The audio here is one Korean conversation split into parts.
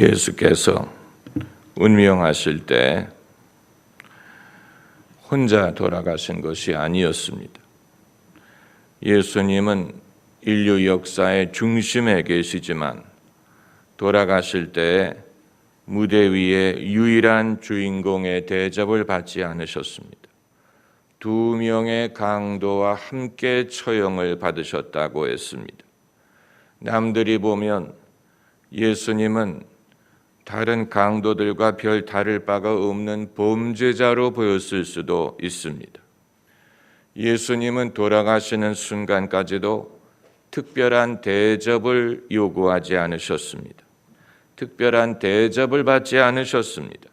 예수께서 운명하실 때 혼자 돌아가신 것이 아니었습니다. 예수님은 인류 역사의 중심에 계시지만 돌아가실 때 무대 위에 유일한 주인공의 대접을 받지 않으셨습니다. 두 명의 강도와 함께 처형을 받으셨다고 했습니다. 남들이 보면 예수님은 다른 강도들과 별 다를 바가 없는 범죄자로 보였을 수도 있습니다. 예수님은 돌아가시는 순간까지도 특별한 대접을 요구하지 않으셨습니다. 특별한 대접을 받지 않으셨습니다.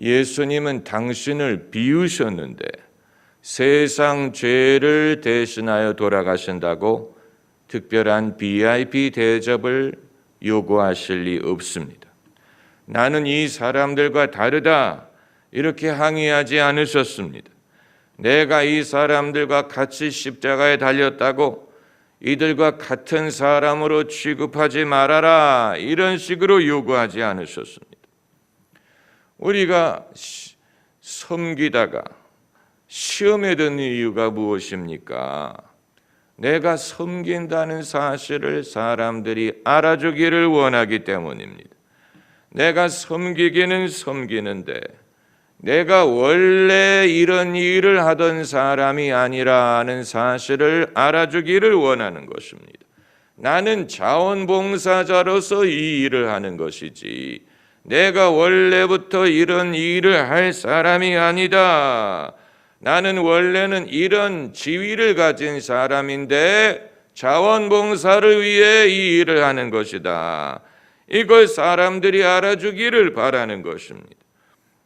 예수님은 당신을 비우셨는데 세상 죄를 대신하여 돌아가신다고 특별한 VIP 대접을 요구하실 리 없습니다. 나는 이 사람들과 다르다 이렇게 항의하지 않으셨습니다. 내가 이 사람들과 같이 십자가에 달렸다고 이들과 같은 사람으로 취급하지 말아라 이런 식으로 요구하지 않으셨습니다. 우리가 섬기다가 시험에 든 이유가 무엇입니까? 내가 섬긴다는 사실을 사람들이 알아주기를 원하기 때문입니다. 내가 섬기기는 섬기는데 내가 원래 이런 일을 하던 사람이 아니라는 사실을 알아주기를 원하는 것입니다. 나는 자원봉사자로서 이 일을 하는 것이지 내가 원래부터 이런 일을 할 사람이 아니다. 나는 원래는 이런 지위를 가진 사람인데 자원봉사를 위해 이 일을 하는 것이다. 이걸 사람들이 알아주기를 바라는 것입니다.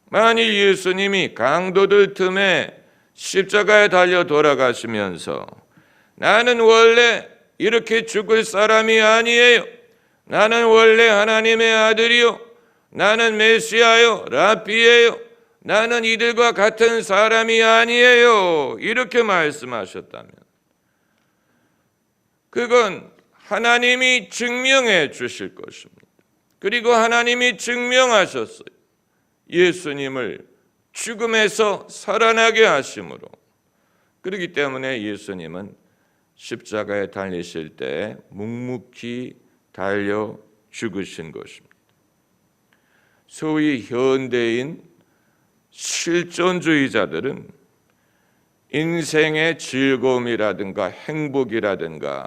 만일 예수님이 강도들 틈에 십자가에 달려 돌아가시면서 나는 원래 이렇게 죽을 사람이 아니에요. 나는 원래 하나님의 아들이요. 나는 메시아요. 라피예요. 나는 이들과 같은 사람이 아니에요. 이렇게 말씀하셨다면 그건 하나님이 증명해 주실 것입니다. 그리고 하나님이 증명하셨어요. 예수님을 죽음에서 살아나게 하심으로. 그렇기 때문에 예수님은 십자가에 달리실 때 묵묵히 달려 죽으신 것입니다. 소위 현대인 실존주의자들은 인생의 즐거움이라든가 행복이라든가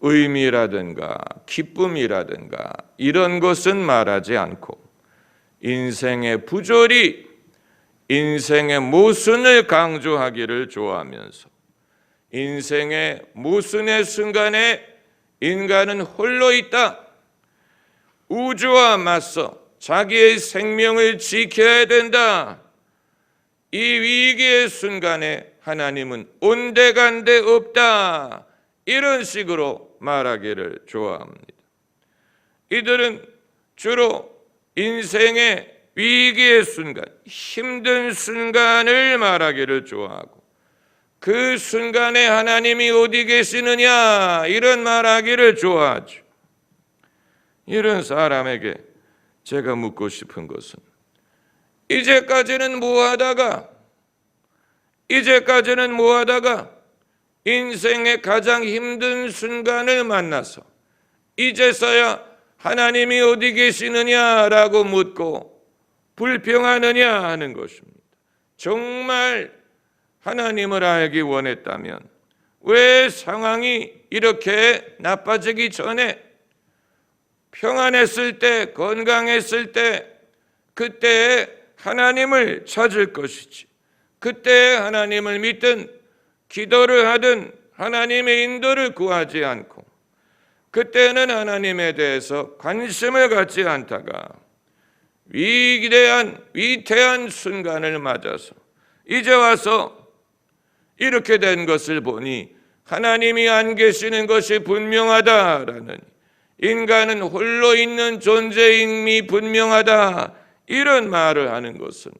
의미라든가 기쁨이라든가 이런 것은 말하지 않고 인생의 부조리, 인생의 모순을 강조하기를 좋아하면서 인생의 모순의 순간에 인간은 홀로 있다. 우주와 맞서 자기의 생명을 지켜야 된다. 이 위기의 순간에 하나님은 온데간데 없다. 이런 식으로 말하기를 좋아합니다. 이들은 주로 인생의 위기의 순간, 힘든 순간을 말하기를 좋아하고 그 순간에 하나님이 어디 계시느냐 이런 말하기를 좋아하죠. 이런 사람에게 제가 묻고 싶은 것은 이제까지는 뭐 하다가 이제까지는 뭐 하다가 인생의 가장 힘든 순간을 만나서 이제서야 하나님이 어디 계시느냐라고 묻고 불평하느냐 하는 것입니다. 정말 하나님을 알기 원했다면 왜 상황이 이렇게 나빠지기 전에 평안했을 때 건강했을 때 그때 하나님을 찾을 것이지 그때 하나님을 믿든 기도를 하든 하나님의 인도를 구하지 않고 그때는 하나님에 대해서 관심을 갖지 않다가 위대한 위태한 순간을 맞아서 이제 와서 이렇게 된 것을 보니 하나님이 안 계시는 것이 분명하다라는 인간은 홀로 있는 존재임이 분명하다 이런 말을 하는 것은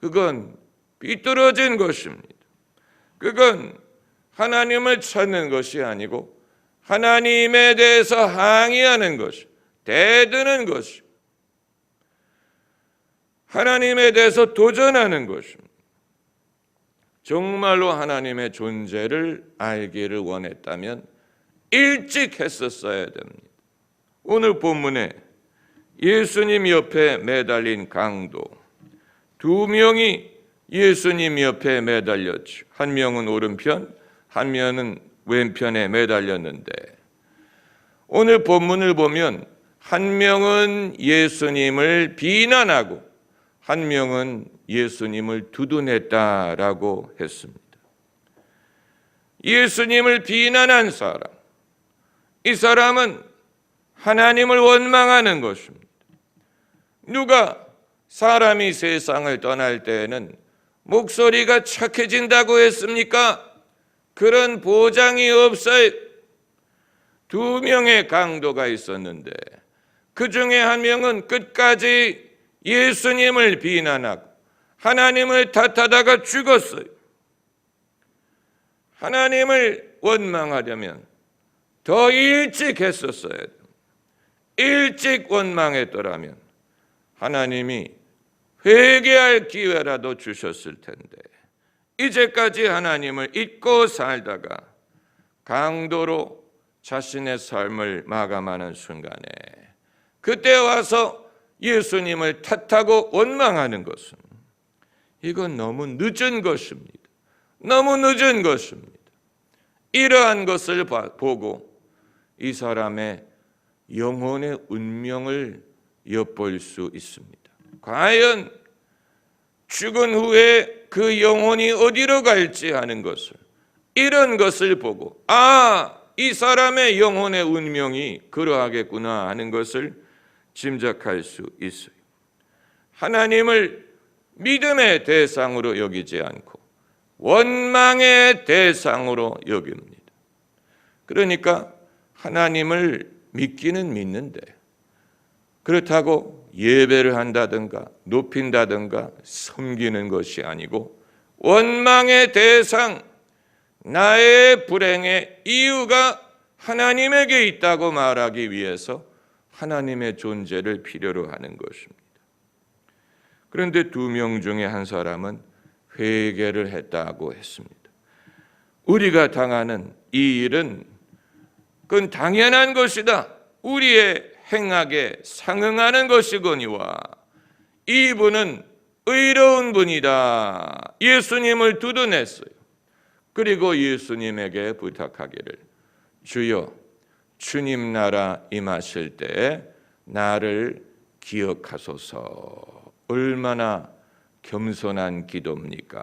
그건 비뚤어진 것입니다. 그건 하나님을 찾는 것이 아니고 하나님에 대해서 항의하는 것이 대드는 것이 하나님에 대해서 도전하는 것입니다. 정말로 하나님의 존재를 알기를 원했다면 일찍 했었어야 됩니다. 오늘 본문에 예수님 옆에 매달린 강도 두 명이 예수님 옆에 매달렸죠. 한 명은 오른편, 한 명은 왼편에 매달렸는데 오늘 본문을 보면 한 명은 예수님을 비난하고 한 명은 예수님을 두둔했다라고 했습니다. 예수님을 비난한 사람, 이 사람은 하나님을 원망하는 것입니다. 누가 사람이 세상을 떠날 때에는 목소리가 착해진다고 했습니까? 그런 보장이 없어요. 두 명의 강도가 있었는데 그 중에 한 명은 끝까지 예수님을 비난하고 하나님을 탓하다가 죽었어요. 하나님을 원망하려면 더 일찍 했었어야 돼요. 일찍 원망했더라면 하나님이 회개할 기회라도 주셨을 텐데 이제까지 하나님을 잊고 살다가 강도로 자신의 삶을 마감하는 순간에 그때 와서 예수님을 탓하고 원망하는 것은 이건 너무 늦은 것입니다. 너무 늦은 것입니다. 이러한 것을 보고 이 사람의 영혼의 운명을 엿볼 수 있습니다. 과연 죽은 후에 그 영혼이 어디로 갈지 하는 것을 이런 것을 보고 아, 이 사람의 영혼의 운명이 그러하겠구나 하는 것을 짐작할 수 있어요. 하나님을 믿음의 대상으로 여기지 않고 원망의 대상으로 여깁니다. 그러니까 하나님을 믿기는 믿는데 그렇다고 예배를 한다든가 높인다든가 섬기는 것이 아니고 원망의 대상 나의 불행의 이유가 하나님에게 있다고 말하기 위해서 하나님의 존재를 필요로 하는 것입니다. 그런데 두 명 중에 한 사람은 회개를 했다고 했습니다. 우리가 당하는 이 일은 그건 당연한 것이다. 우리의 행악에 상응하는 것이거니와 이분은 의로운 분이다. 예수님을 두둔했어요. 그리고 예수님에게 부탁하기를 주여 주님 나라 임하실 때 나를 기억하소서. 얼마나 겸손한 기도입니까?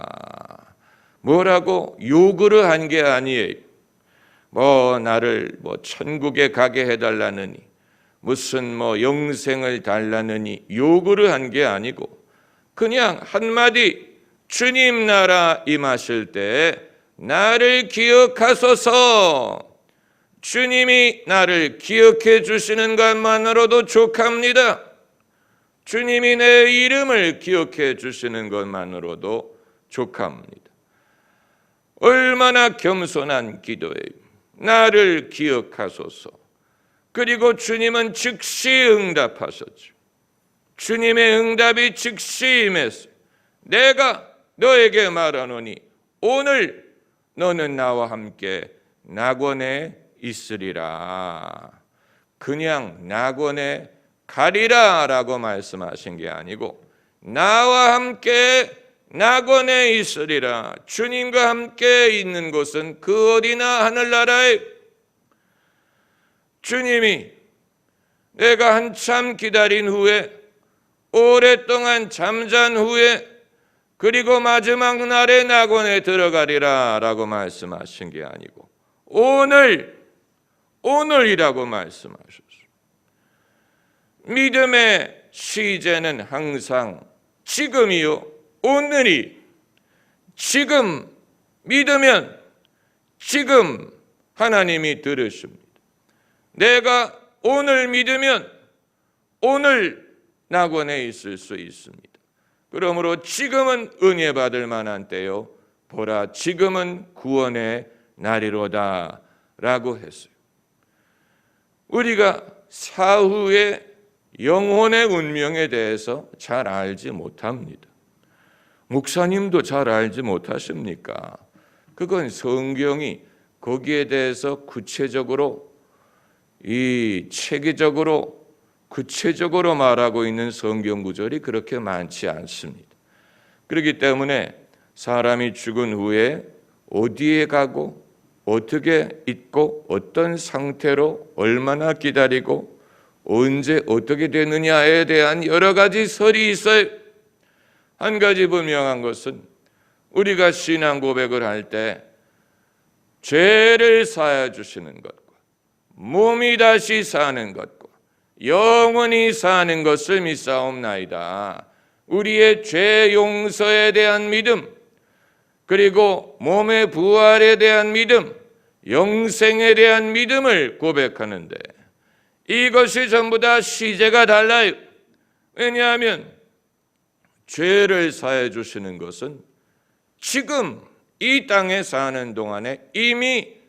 뭐라고 요구를 한 게 아니에요. 뭐 나를 뭐 천국에 가게 해달라느니 무슨 뭐 영생을 달라느니 요구를 한 게 아니고 그냥 한마디 주님 나라 임하실 때 나를 기억하소서 주님이 나를 기억해 주시는 것만으로도 족합니다. 주님이 내 이름을 기억해 주시는 것만으로도 족합니다. 얼마나 겸손한 기도예요. 나를 기억하소서. 그리고 주님은 즉시 응답하셨죠. 주님의 응답이 즉시 임했어요. 내가 너에게 말하노니 오늘 너는 나와 함께 낙원에 있으리라. 그냥 낙원에 가리라 라고 말씀하신 게 아니고 나와 함께 낙원에 있으리라. 주님과 함께 있는 곳은 그 어디나 하늘나라에 주님이 내가 한참 기다린 후에 오랫동안 잠잔 후에 그리고 마지막 날에 낙원에 들어가리라 라고 말씀하신 게 아니고 오늘 오늘이라고 말씀하셨어요. 믿음의 시제는 항상 지금이요 오늘이 지금 믿으면 지금 하나님이 들으십니다. 내가 오늘 믿으면 오늘 낙원에 있을 수 있습니다. 그러므로 지금은 은혜 받을 만한 때요. 보라 지금은 구원의 날이로다 라고 했어요. 우리가 사후에 영혼의 운명에 대해서 잘 알지 못합니다. 목사님도 잘 알지 못하십니까? 그건 성경이 거기에 대해서 구체적으로 이 체계적으로 구체적으로 말하고 있는 성경 구절이 그렇게 많지 않습니다. 그렇기 때문에 사람이 죽은 후에 어디에 가고 어떻게 있고 어떤 상태로 얼마나 기다리고 언제 어떻게 되느냐에 대한 여러 가지 설이 있어요. 한 가지 분명한 것은 우리가 신앙 고백을 할 때 죄를 사해 주시는 것과 몸이 다시 사는 것과 영원히 사는 것을 믿사옵나이다. 우리의 죄 용서에 대한 믿음 그리고 몸의 부활에 대한 믿음, 영생에 대한 믿음을 고백하는데 이것이 전부 다 시제가 달라요. 왜냐하면 죄를 사해 주시는 것은 지금 이 땅에 사는 동안에 이미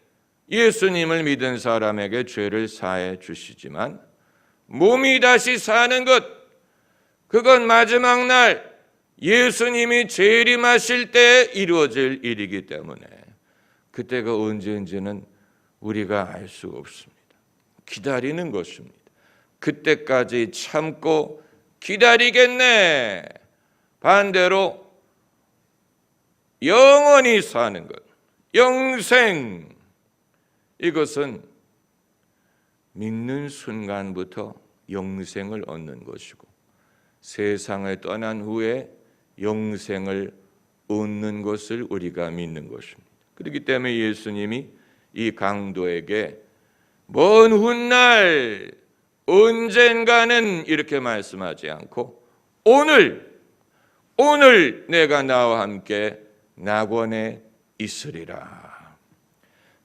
예수님을 믿은 사람에게 죄를 사해 주시지만 몸이 다시 사는 것 그건 마지막 날 예수님이 재림하실 때 이루어질 일이기 때문에 그때가 언제인지는 우리가 알 수 없습니다. 기다리는 것입니다. 그때까지 참고 기다리겠네. 반대로 영원히 사는 것, 영생 이것은 믿는 순간부터 영생을 얻는 것이고 세상을 떠난 후에 영생을 얻는 것을 우리가 믿는 것입니다. 그렇기 때문에 예수님이 이 강도에게 먼 훗날 언젠가는 이렇게 말씀하지 않고 오늘 오늘 내가 나와 함께 낙원에 있으리라.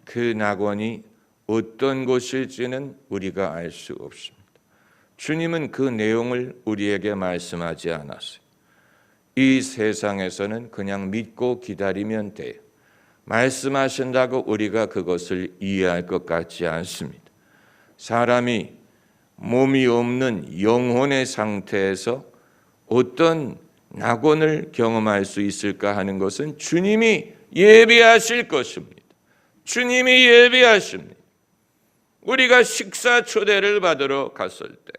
그 낙원이 어떤 곳일지는 우리가 알 수 없습니다. 주님은 그 내용을 우리에게 말씀하지 않았어요. 이 세상에서는 그냥 믿고 기다리면 돼요. 말씀하신다고 우리가 그것을 이해할 것 같지 않습니다. 사람이 몸이 없는 영혼의 상태에서 어떤 낙원을 경험할 수 있을까 하는 것은 주님이 예비하실 것입니다. 주님이 예비하십니다. 우리가 식사 초대를 받으러 갔을 때,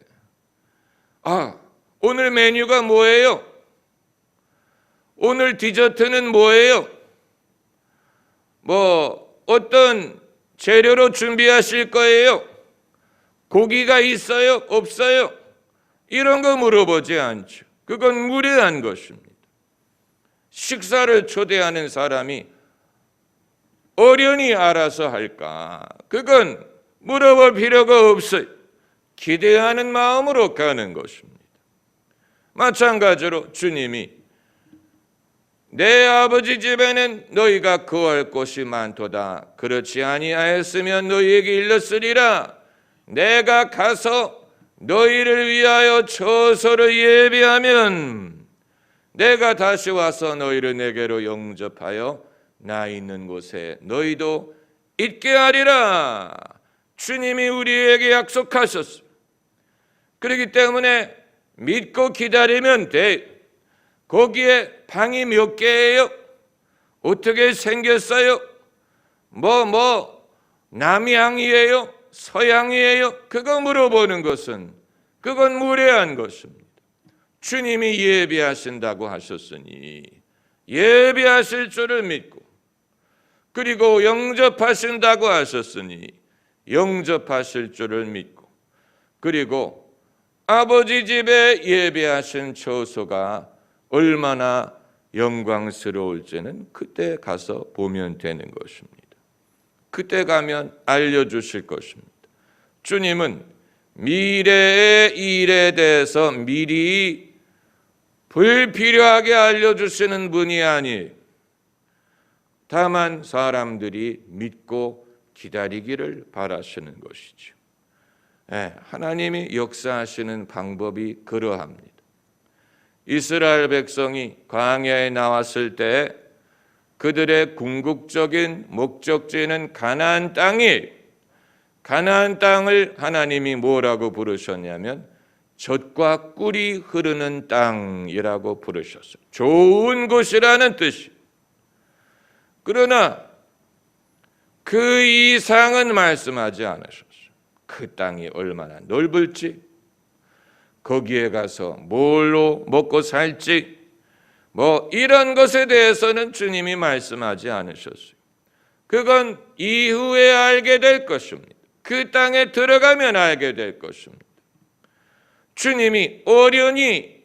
아, 오늘 메뉴가 뭐예요? 오늘 디저트는 뭐예요? 뭐, 어떤 재료로 준비하실 거예요? 고기가 있어요? 없어요? 이런 거 물어보지 않죠. 그건 무례한 것입니다. 식사를 초대하는 사람이 어련히 알아서 할까? 그건 물어볼 필요가 없어요. 기대하는 마음으로 가는 것입니다. 마찬가지로 주님이 내 아버지 집에는 너희가 거할 곳이 많도다. 그렇지 아니하였으면 너희에게 일렀으리라. 내가 가서 너희를 위하여 처소를 예비하면 내가 다시 와서 너희를 내게로 영접하여 나 있는 곳에 너희도 있게 하리라. 주님이 우리에게 약속하셨습니다. 그렇기 때문에 믿고 기다리면 돼. 거기에 방이 몇 개예요? 어떻게 생겼어요? 뭐, 뭐, 남향이에요? 서양이에요? 그거 물어보는 것은 그건 무례한 것입니다. 주님이 예비하신다고 하셨으니 예비하실 줄을 믿고 그리고 영접하신다고 하셨으니 영접하실 줄을 믿고 그리고 아버지 집에 예비하신 처소가 얼마나 영광스러울지는 그때 가서 보면 되는 것입니다. 그때 가면 알려주실 것입니다. 주님은 미래의 일에 대해서 미리 불필요하게 알려주시는 분이 아니 다만 사람들이 믿고 기다리기를 바라시는 것이죠. 예, 하나님이 역사하시는 방법이 그러합니다. 이스라엘 백성이 광야에 나왔을 때 그들의 궁극적인 목적지는 가나안 땅이 가나안 땅을 하나님이 뭐라고 부르셨냐면 젖과 꿀이 흐르는 땅이라고 부르셨어요. 좋은 곳이라는 뜻이. 그러나 그 이상은 말씀하지 않으셨어요. 그 땅이 얼마나 넓을지, 거기에 가서 뭘로 먹고 살지, 뭐 이런 것에 대해서는 주님이 말씀하지 않으셨어요. 그건 이후에 알게 될 것입니다. 그 땅에 들어가면 알게 될 것입니다. 주님이 어련히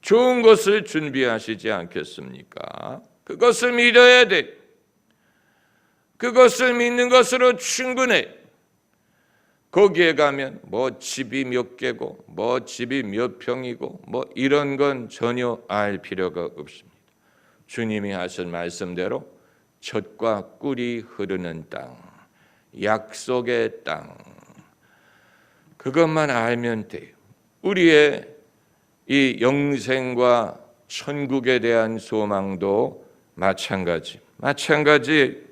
좋은 것을 준비하시지 않겠습니까? 그것을 믿어야 돼. 그것을 믿는 것으로 충분해. 거기에 가면 뭐 집이 몇 개고 뭐 집이 몇 평이고 뭐 이런 건 전혀 알 필요가 없습니다. 주님이 하신 말씀대로 젖과 꿀이 흐르는 땅, 약속의 땅. 그것만 알면 돼요. 우리의 이 영생과 천국에 대한 소망도 마찬가지. 마찬가지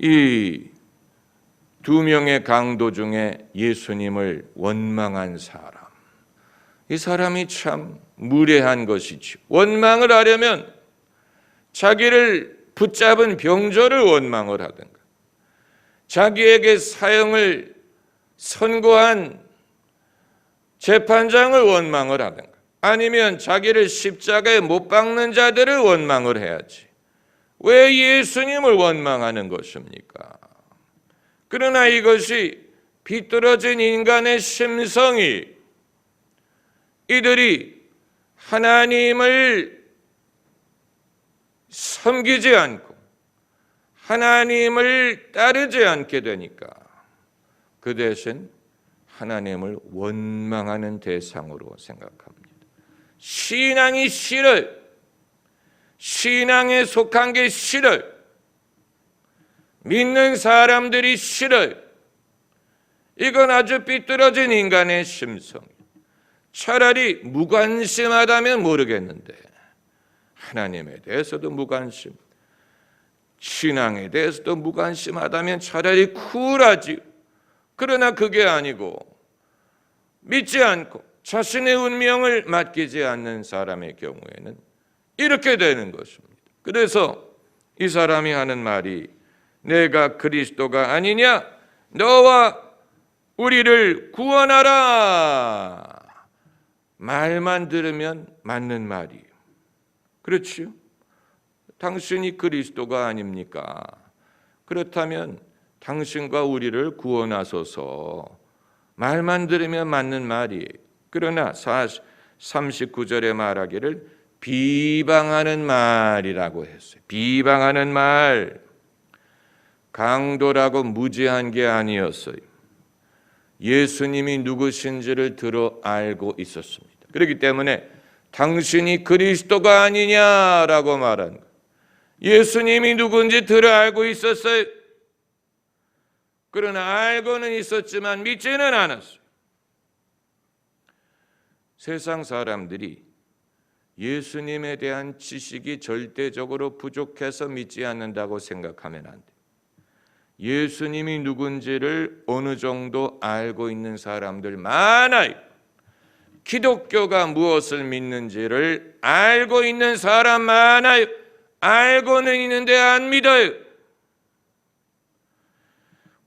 이 두 명의 강도 중에 예수님을 원망한 사람. 이 사람이 참 무례한 것이지. 원망을 하려면 자기를 붙잡은 병조를 원망을 하든가, 자기에게 사형을 선고한 재판장을 원망을 하든가, 아니면 자기를 십자가에 못 박는 자들을 원망을 해야지. 왜 예수님을 원망하는 것입니까? 그러나 이것이 비뚤어진 인간의 심성이 이들이 하나님을 섬기지 않고 하나님을 따르지 않게 되니까 그 대신 하나님을 원망하는 대상으로 생각합니다. 신앙이 싫어요. 신앙에 속한 게 싫어요. 믿는 사람들이 싫어요. 이건 아주 삐뚤어진 인간의 심성. 차라리 무관심하다면 모르겠는데 하나님에 대해서도 무관심, 신앙에 대해서도 무관심하다면 차라리 쿨하지. 그러나 그게 아니고 믿지 않고 자신의 운명을 맡기지 않는 사람의 경우에는 이렇게 되는 것입니다. 그래서 이 사람이 하는 말이 내가 그리스도가 아니냐? 너와 우리를 구원하라. 말만 들으면 맞는 말이에요. 그렇지요? 당신이 그리스도가 아닙니까? 그렇다면 당신과 우리를 구원하소서. 말만 들으면 맞는 말이에요. 그러나 39절에 말하기를 비방하는 말이라고 했어요. 비방하는 말. 강도라고 무지한 게 아니었어요. 예수님이 누구신지를 들어 알고 있었습니다. 그렇기 때문에 당신이 그리스도가 아니냐라고 말한 거. 예수님이 누군지 들어 알고 있었어요. 그러나 알고는 있었지만 믿지는 않았어요. 세상 사람들이 예수님에 대한 지식이 절대적으로 부족해서 믿지 않는다고 생각하면 안 돼. 예수님이 누군지를 어느 정도 알고 있는 사람들 많아요. 기독교가 무엇을 믿는지를 알고 있는 사람 많아요. 알고는 있는데 안 믿어요.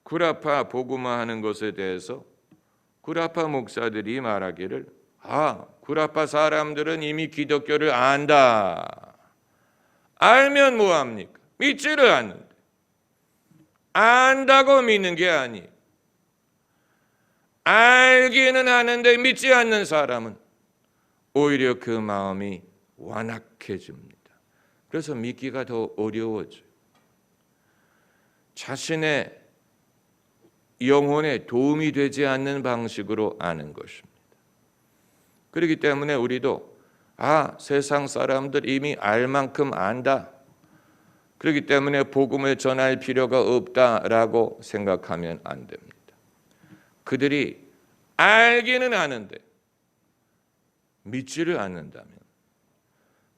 구라파 복음화 하는 것에 대해서 구라파 목사들이 말하기를 아, 구라파 사람들은 이미 기독교를 안다. 알면 뭐 합니까? 믿지를 않는데. 안다고 믿는 게 아니. 알기는 하는데 믿지 않는 사람은 오히려 그 마음이 완악해집니다. 그래서 믿기가 더 어려워져요. 자신의 영혼에 도움이 되지 않는 방식으로 아는 것입니다. 그렇기 때문에 우리도 아, 세상 사람들 이미 알 만큼 안다. 그렇기 때문에 복음을 전할 필요가 없다라고 생각하면 안 됩니다. 그들이 알기는 아는데 믿지를 않는다면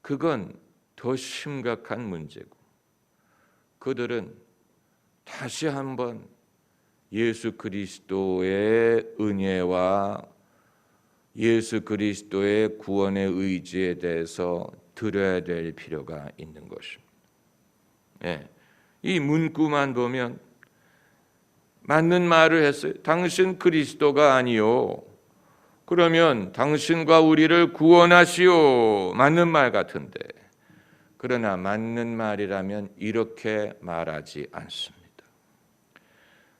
그건 더 심각한 문제고 그들은 다시 한번 예수 그리스도의 은 은혜와 예수 그리스도의 구원의 의지에 대해서 들어야 될 필요가 있는 것입니다. 예, 이 문구만 보면 맞는 말을 했어요. 당신 그리스도가 아니요. 그러면 당신과 우리를 구원하시오. 맞는 말 같은데. 그러나 맞는 말이라면 이렇게 말하지 않습니다.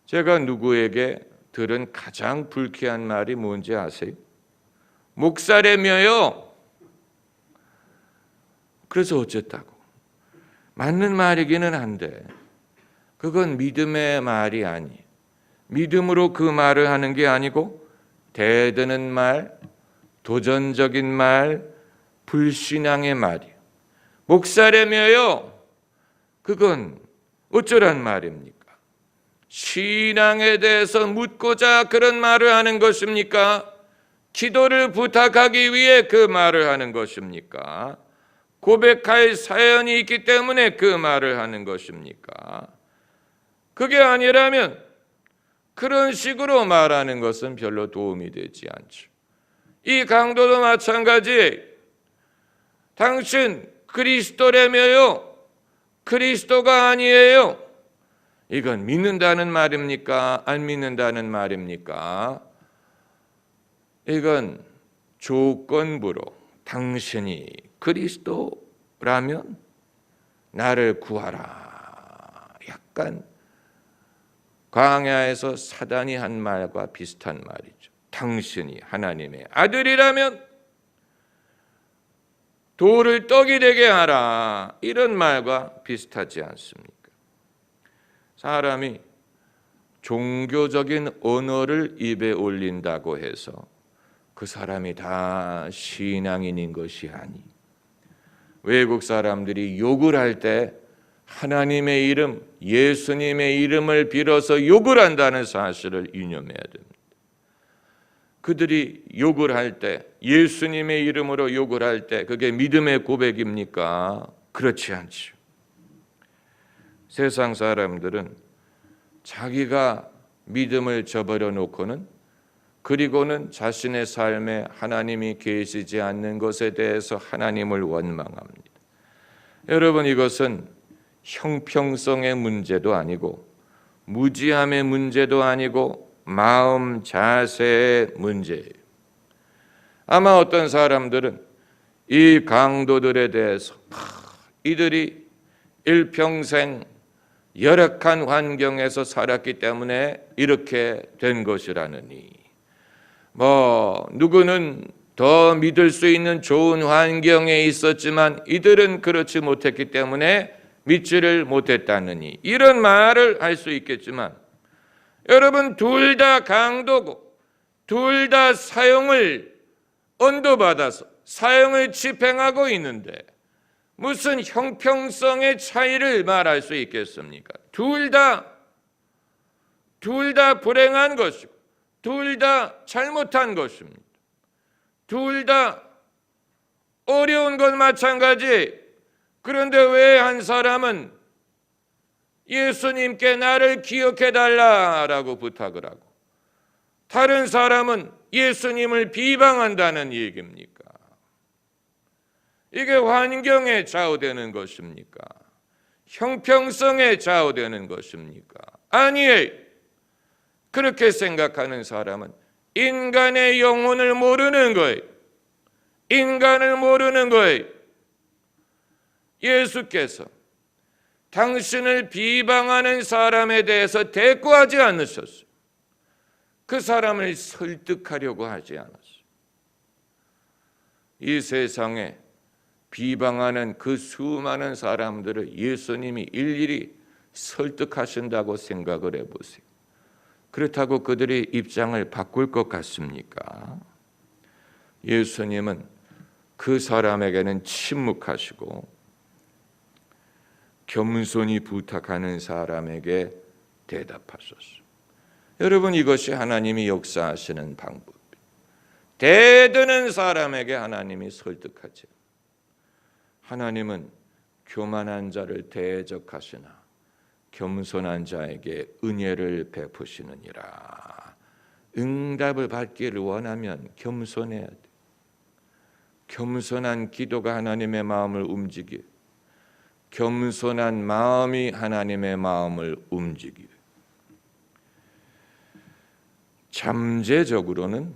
제가 누구에게 들은 가장 불쾌한 말이 뭔지 아세요? 목사래며요. 그래서 어쨌다고. 맞는 말이기는 한데 그건 믿음의 말이 아니. 믿음으로 그 말을 하는 게 아니고 대드는 말, 도전적인 말, 불신앙의 말이. 목사래며요. 그건 어쩌란 말입니까? 신앙에 대해서 묻고자 그런 말을 하는 것입니까? 기도를 부탁하기 위해 그 말을 하는 것입니까? 고백할 사연이 있기 때문에 그 말을 하는 것입니까? 그게 아니라면 그런 식으로 말하는 것은 별로 도움이 되지 않죠. 이 강도도 마찬가지. 당신 그리스도라며요. 그리스도가 아니에요. 이건 믿는다는 말입니까? 안 믿는다는 말입니까? 이건 조건부로 당신이 그리스도라면 나를 구하라. 약간 광야에서 사단이 한 말과 비슷한 말이죠. 당신이 하나님의 아들이라면 돌을 떡이 되게 하라. 이런 말과 비슷하지 않습니까? 사람이 종교적인 언어를 입에 올린다고 해서 그 사람이 다 신앙인인 것이 아니. 외국 사람들이 욕을 할 때 하나님의 이름, 예수님의 이름을 빌어서 욕을 한다는 사실을 유념해야 됩니다. 그들이 욕을 할 때, 예수님의 이름으로 욕을 할 때, 그게 믿음의 고백입니까? 그렇지 않죠. 세상 사람들은 자기가 믿음을 저버려 놓고는 그리고는 자신의 삶에 하나님이 계시지 않는 것에 대해서 하나님을 원망합니다. 여러분 이것은 형평성의 문제도 아니고 무지함의 문제도 아니고 마음 자세의 문제예요. 아마 어떤 사람들은 이 강도들에 대해서 이들이 일평생 열악한 환경에서 살았기 때문에 이렇게 된 것이라느니 뭐 누구는 더 믿을 수 있는 좋은 환경에 있었지만 이들은 그렇지 못했기 때문에 믿지를 못했다느니 이런 말을 할 수 있겠지만 여러분 둘 다 강도고 둘 다 사용을 언도받아서 사용을 집행하고 있는데 무슨 형평성의 차이를 말할 수 있겠습니까? 둘 다, 둘 다 불행한 것이고, 둘 다 잘못한 것입니다. 둘 다 어려운 것 마찬가지. 그런데 왜 한 사람은 예수님께 나를 기억해 달라라고 부탁을 하고, 다른 사람은 예수님을 비방한다는 얘기입니까? 이게 환경에 좌우되는 것입니까? 형평성에 좌우되는 것입니까? 아니에요. 그렇게 생각하는 사람은 인간의 영혼을 모르는 거예요. 인간을 모르는 거예요. 예수께서 당신을 비방하는 사람에 대해서 대꾸하지 않으셨어요. 그 사람을 설득하려고 하지 않았어요. 이 세상에 비방하는 그 수많은 사람들을 예수님이 일일이 설득하신다고 생각을 해보세요. 그렇다고 그들의 입장을 바꿀 것 같습니까? 예수님은 그 사람에게는 침묵하시고 겸손히 부탁하는 사람에게 대답하셨어요. 여러분 이것이 하나님이 역사하시는 방법. 대드는 사람에게 하나님이 설득하지 하나님은 교만한 자를 대적하시나 겸손한 자에게 은혜를 베푸시느니라. 응답을 받기를 원하면 겸손해야 돼. 겸손한 기도가 하나님의 마음을 움직여. 겸손한 마음이 하나님의 마음을 움직여. 잠재적으로는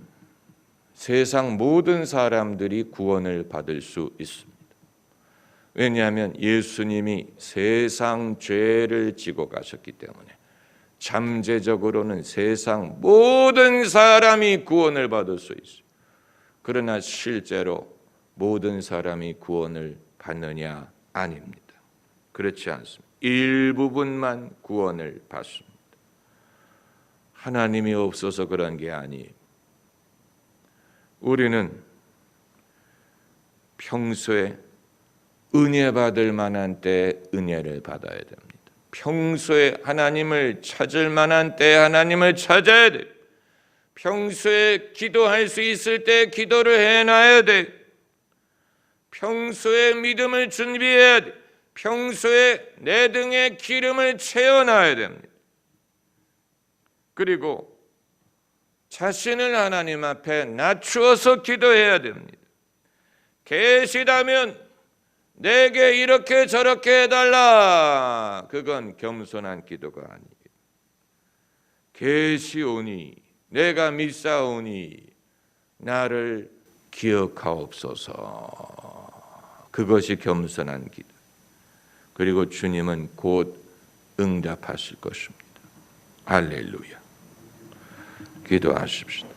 세상 모든 사람들이 구원을 받을 수 있습니다. 왜냐하면 예수님이 세상 죄를 지고 가셨기 때문에 잠재적으로는 세상 모든 사람이 구원을 받을 수 있어요. 그러나 실제로 모든 사람이 구원을 받느냐 아닙니다. 그렇지 않습니다. 일부분만 구원을 받습니다. 하나님이 없어서 그런 게 아니에요. 우리는 평소에 은혜 받을 만한 때 은혜를 받아야 됩니다. 평소에 하나님을 찾을 만한 때 하나님을 찾아야 돼. 평소에 기도할 수 있을 때 기도를 해놔야 돼. 평소에 믿음을 준비해야 돼. 평소에 내 등에 기름을 채워놔야 됩니다. 그리고 자신을 하나님 앞에 낮추어서 기도해야 됩니다. 계시다면 내게 이렇게 저렇게 해달라. 그건 겸손한 기도가 아니에요. 계시오니 내가 믿사오니 나를 기억하옵소서. 그것이 겸손한 기도. 그리고 주님은 곧 응답하실 것입니다. 할렐루야. 기도하십시다.